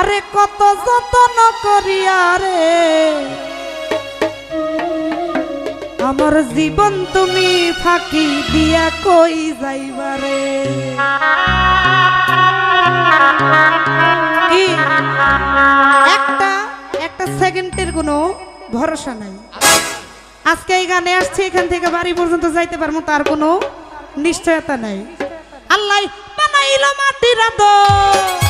আরে কত যতন করিয়া রে। আমার জীবন তুমি ফাঁকি দিয়া কই যাইবারে একটা একটা সেকেন্ডের কোনো ভরসা নাই। আজকে এই গানে আসছে, এখান থেকে বাড়ি পর্যন্ত যাইতে পারব, তার কোনো নিশ্চয়তা নাই। আল্লাহ বানাইল মাটির আদম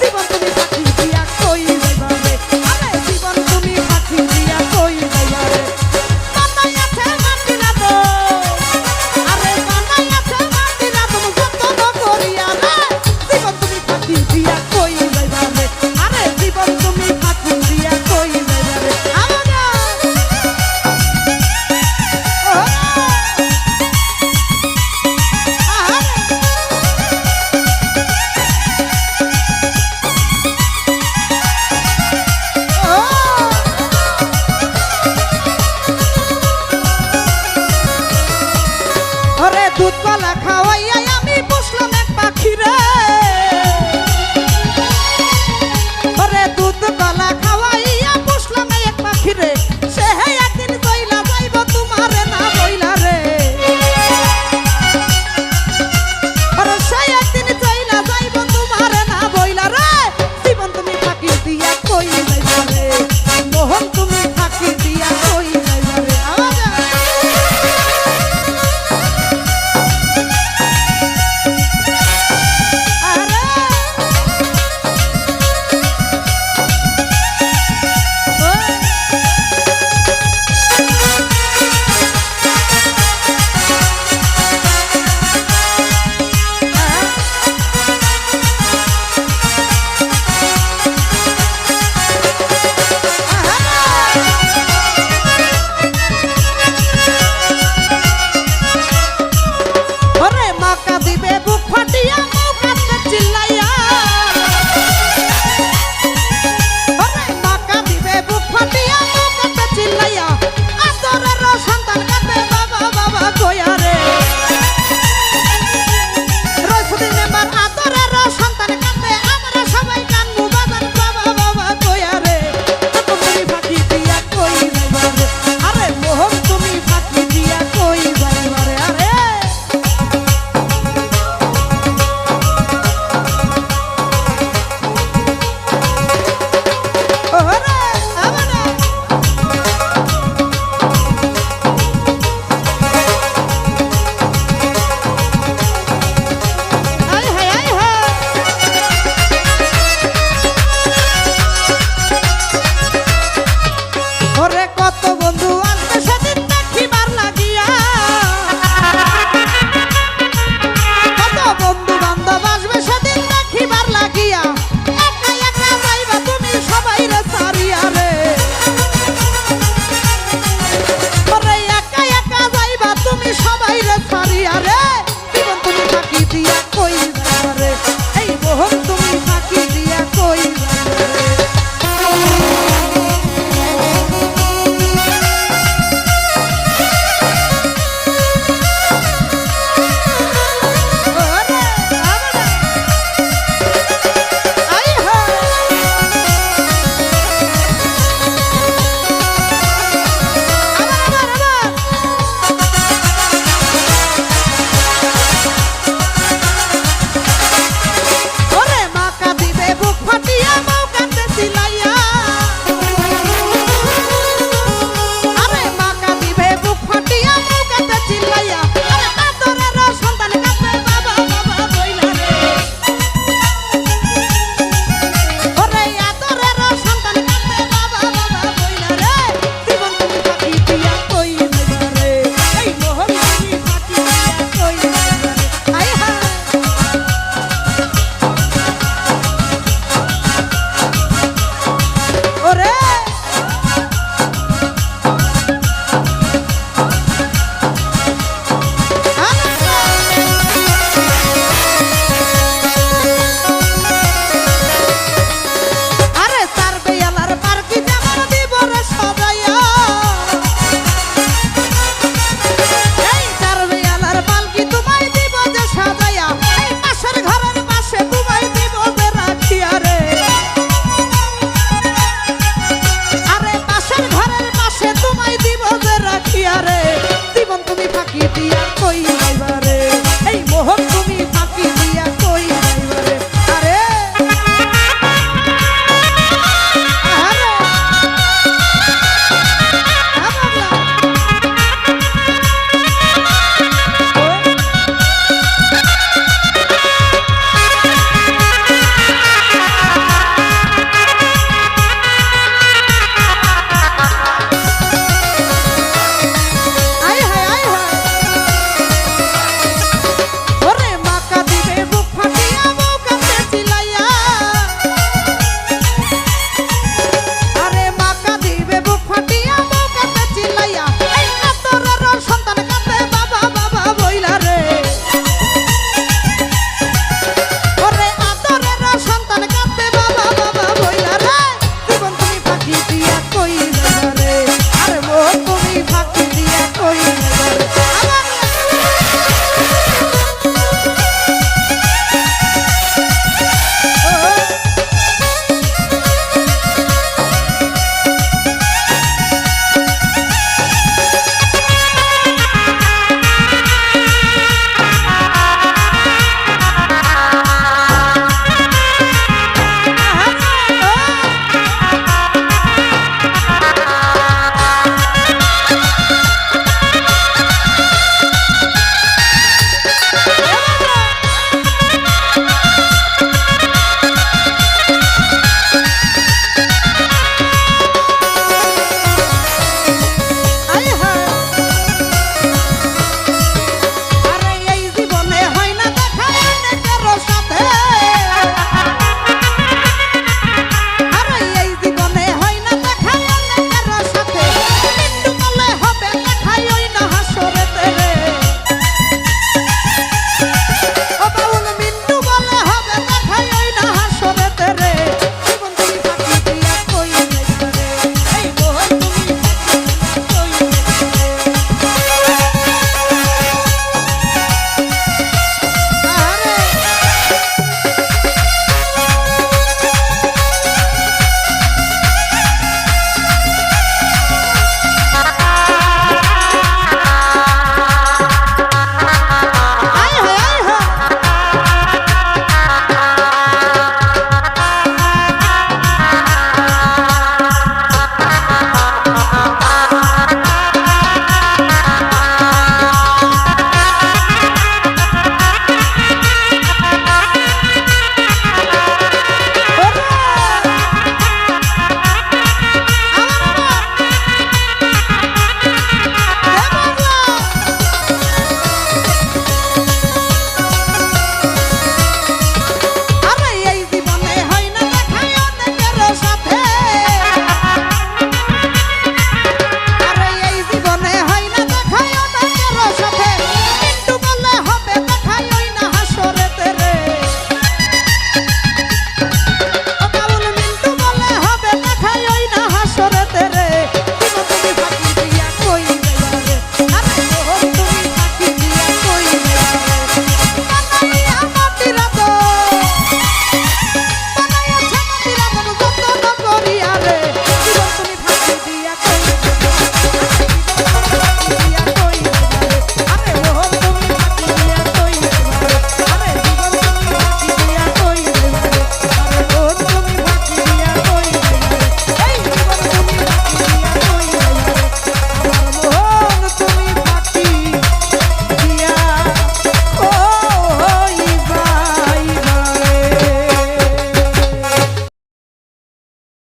জীবন